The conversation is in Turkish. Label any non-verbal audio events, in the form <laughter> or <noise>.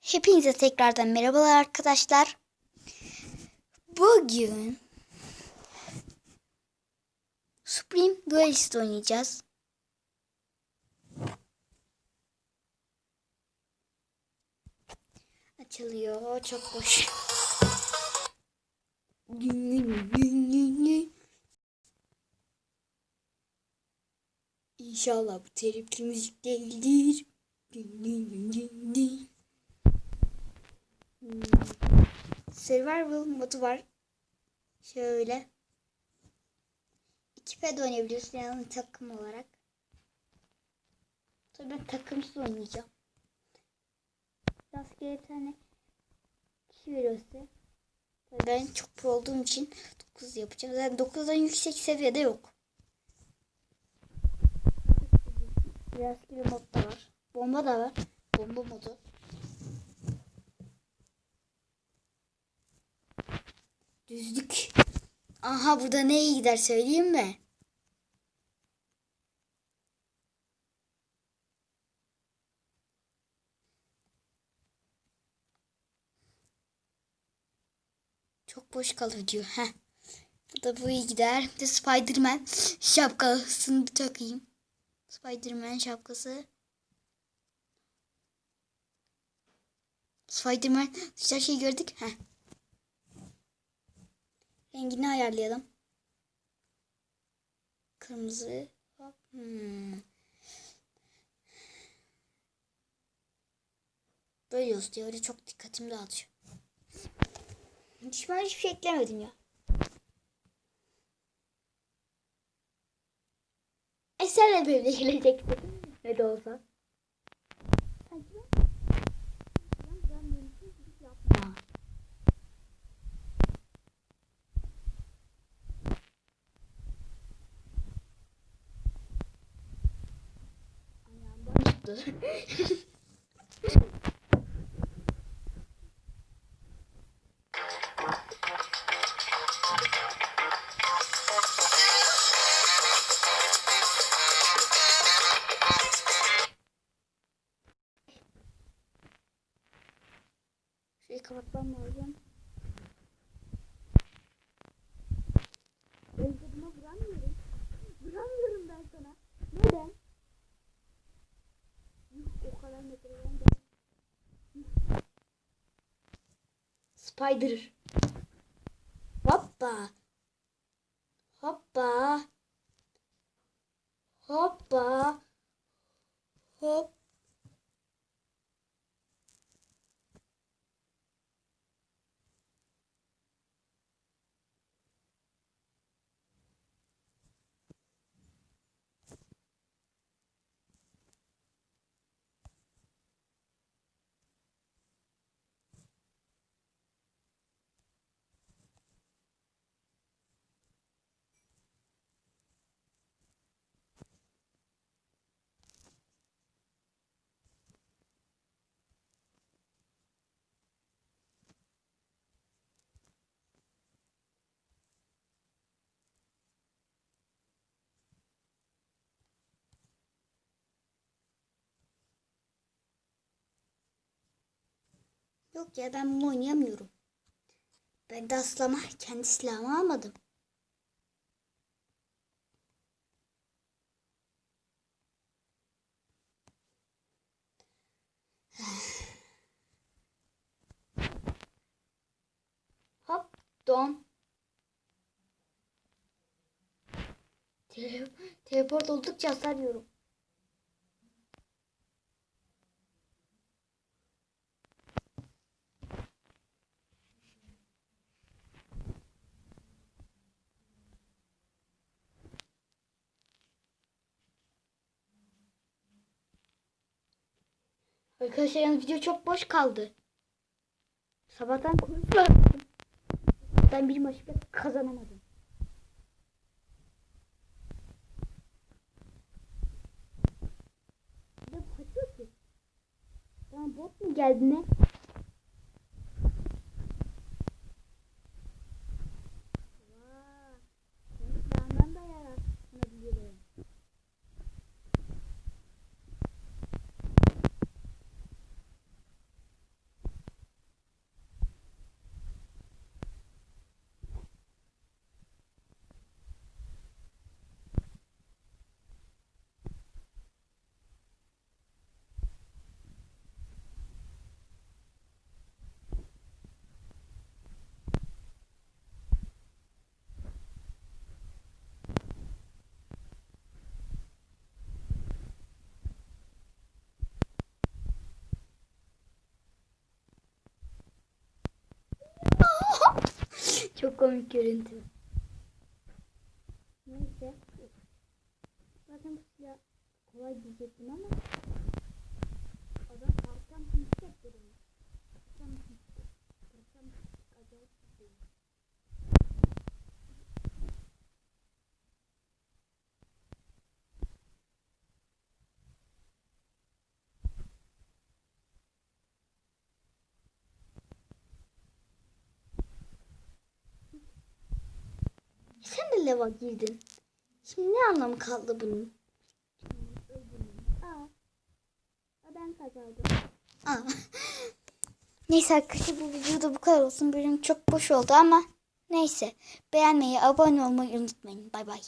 Hepinize tekrardan merhabalar arkadaşlar. Bugün Supreme Duelist oynayacağız. Açılıyor. Çok boş. İnşallah bu telifli müzik değildir. Hmm. Survival modu var. Şöyle. İki ped oynayabiliyorsun yani takım olarak. Tabii ben takımsız oynayacağım. Rastgele tane kişi veriyorsa. Tabii ben çok pro olduğum için 9 yapacağım. Zaten 9'dan yüksek seviyede yok. Rastgele mod da var. Bomba da var. Bomba modu. Düzlük. Aha burada ne gider söyleyeyim mi? Çok boş kalır diyor. Heh. Burada bu iyi gider. Bir de Spiderman şapkasını takayım. Spiderman şapkası. Spiderman güzel şey gördük. Heh. Rengini ayarlayalım. Kırmızı. Hop. Hmm. Böyle olsun diye öyle çok dikkatimi dağıtıyor. Hiç ben hiçbir şey eklemedim ya. Eserle böyle <laughs> gelecekti. Ne de olsa. Sanki ben... Ben, ben mümkün gibi yapma. Tuttu. Şurayı kapatmam lazım. Spider. Hoppa. Hoppa. Hoppa. Hop. Yok ya ben bunu oynayamıyorum. Ben de aslama kendi silahımı almadım. <sighs> Hop don. Tele teleport oldukça hasar. Arkadaşlar yalnız video çok boş kaldı. Sabahtan. <laughs> Ben bir maçı kazanamadım. Tamam bot mu geldi ne? Çok komik görüntü. Neyse. Zaten bu silah kolay diyecektim ama adam parçam hisset dedim. Lava girdin. Şimdi ne anlamı kaldı bunun? Aa. Ben kazandım. Aa. <laughs> Neyse arkadaşlar bu videoda bu kadar olsun. Bölüm çok boş oldu ama neyse. Beğenmeyi, abone olmayı unutmayın. Bay bay.